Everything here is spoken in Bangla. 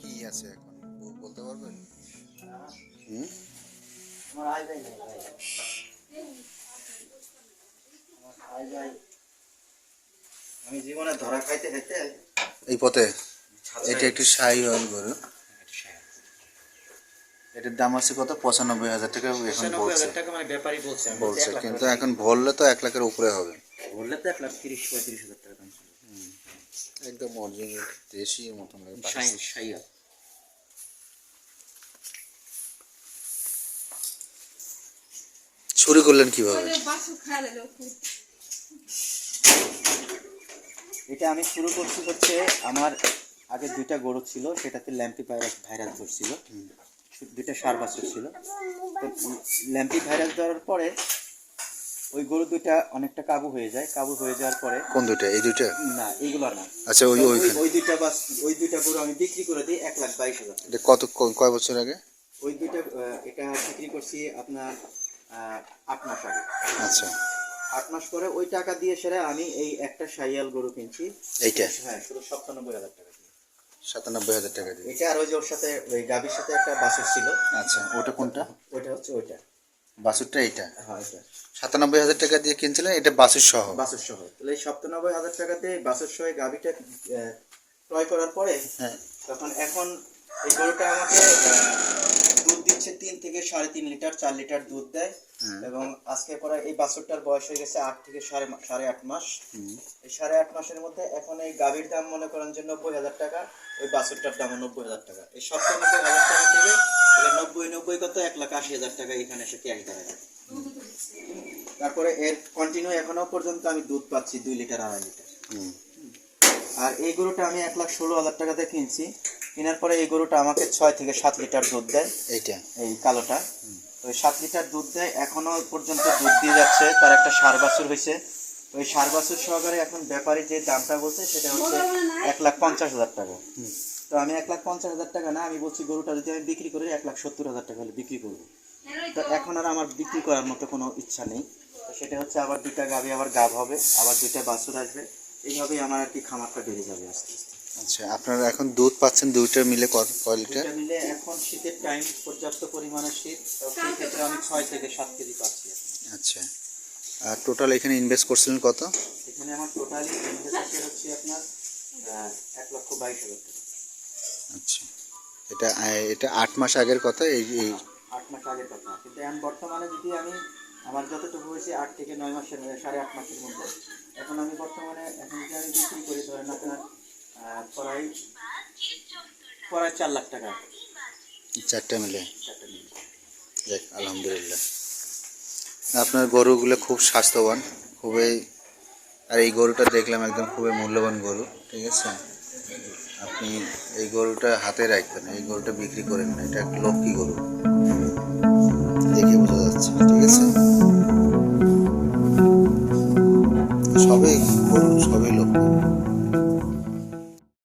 কি আছে এখন? বলতে পারবেন? হুম? আমার আয় নাই ভাই। আমার আয় আমি জীবনে ধরা খাইতে খাইতে এই পথে? এটা একটি শাহি হল গরু। এটার দাম আছে কত? পঁচানব্বই হাজার টাকা এখন বলছে। মানে বলছে। কিন্তু এখন ভরলে তো এক লাখের উপরে হবে। ভরলে তো এক লাখ তিরিশ পঁয়ত্রিশ হাজার টাকা। একদম অরিজিনাল দেশি মতন লাগে শাই শাইয়া। শুরু করলেন কীভাবে? বাসু খালে লোক এটা আমি শুরু করছি হচ্ছে আমার আগে দুইটা গরু ছিল সেটাতে ল্যাম্পি ভাইরাস ভাইরাস ধরছিল। দুইটা সার বাছুর ছিল। তো ল্যাম্পি ভাইরাস ধরার পরে ওই গরু দুইটা অনেকটা কাবু হয়ে যায়। কাবু হয়ে যাওয়ার পরে কোন দুইটা? এই দুইটা? না এইগুলো না। আচ্ছা ওই ওই- ওই দুইটা বাস ওই দুইটা গরু আমি বিক্রি করে দিই এক লাখ বাইশ হাজার। এটা কত কয় বছর আগে? ওই দুইটা এটা বিক্রি করছি আপনার আট মাস আগে। আচ্ছা। আট মাস পরে ওই টাকা দিয়ে সেরে আমি এই একটা সাইয়াল গরু কিনছি। এইটা? হ্যাঁ শুধু সপ্তানব্বই হাজার টাকা দিয়ে। সাতানব্বই হাজার টাকা দিয়ে। এটা আর ওই যে ওর সাথে ওই গাভীর সাথে একটা বাছুর ছিল। আচ্ছা ওটা কোনটা? ওইটা হচ্ছে ওইটা। বাছুরটা এইটা। হ্যাঁ এটা সাতানব্বই হাজার টাকা দিয়ে কিনছিলেন এটা বাসুর সহ। বাসুর সহ। তাহলে এই সপ্তানব্বই হাজার দিয়ে বাসুর সহ গাভিটা ক্রয় করার পরে হ্যাঁ। তখন এখন এই গরুটা আমাকে তিন থেকে সাড়ে তিন লিটার চার লিটার দুধ দেয়। এবং আজকে পরে এই বাছুরটার বয়স হয়ে গেছে আট থেকে সাড়ে সাড়ে আট মাস। এই সাড়ে আট মাসের মধ্যে এখন এই গাভীর দাম মনে করেন যে নব্বই হাজার টাকা ওই বাছুরটার দামও নব্বই হাজার টাকা। এই সপ্তানব্বই হাজার টাকা থেকে নব্বই নব্বই কত? এক লাখ আশি হাজার টাকা এখানে এসে ক্যারি করা যায়। তারপরে এর কন্টিনিউ এখনও পর্যন্ত আমি দুধ পাচ্ছি দুই লিটার আড়াই লিটার। আর এই গরুটা আমি এক লাখ ষোলো হাজার টাকাতে কিনছি। কেনার পরে এই গরুটা আমাকে ছয় থেকে সাত লিটার দুধ দেয়। এইটা। এই কালোটা। তো ওই সাত লিটার দুধ দেয় এখনও পর্যন্ত দুধ দিয়ে যাচ্ছে তার একটা সার বাছুর হয়েছে। ওই সার বাছুর সহকারে এখন ব্যাপারী যে দামটা বলছে সেটা হচ্ছে এক লাখ পঞ্চাশ হাজার টাকা। তো আমি এক লাখ পঞ্চাশ হাজার টাকা না আমি বলছি গরুটা যদি আমি বিক্রি করি এক লাখ সত্তর হাজার টাকা হলে বিক্রি করব। তো এখন আর আমার বিক্রি করার মতো কোনো ইচ্ছা নেই। তো সেটা হচ্ছে আবার দুইটা গাভি আবার গাভ হবে আবার দুইটা বাছুর আসবে। এইভাবেই আমার আর কি খামারটা বেড়ে যাবে আস্তে আস্তে। আচ্ছা আপনারা এখন দুধ পাচ্ছেন দুইটা মিলে কত কয় লিটার? মিলে এখন শীতের টাইম পর্যাপ্ত পরিমাণে শীত তো সেই ক্ষেত্রে আমি ছয় থেকে সাত কেজি পাচ্ছি আচ্ছা আর টোটাল এখানে ইনভেস্ট করছিলেন কত? এখানে আমার টোটালি ইনভেস্ট হচ্ছে আপনার এক লক্ষ বাইশ হাজার টাকা। আচ্ছা এটা এটা আট মাস আগের কথা এই এই আট মাস আগের কথা। কিন্তু এখন বর্তমানে যদি আমি আমার যতটুকু হয়েছে আট থেকে নয় মাসের মধ্যে, সাড়ে আট মাসের মধ্যে এখন আমি বর্তমানে এখন যদি আমি বিক্রি করি ধরেন আপনার প্রায় প্রায় চার লাখ টাকা। চারটা মিলে। যাক আলহামদুলিল্লাহ। আপনার গরুগুলো খুব স্বাস্থ্যবান খুবই আর এই গরুটা দেখলাম একদম খুবই মূল্যবান গরু ঠিক আছে? আপনি এই গরুটা হাতে রাখবেন এই গরুটা বিক্রি করেন না এটা একটা লক্ষ্মী গরু। দেখে বোঝা যাচ্ছে ঠিক আছে? সবই গরু সবই লক্ষ্মী।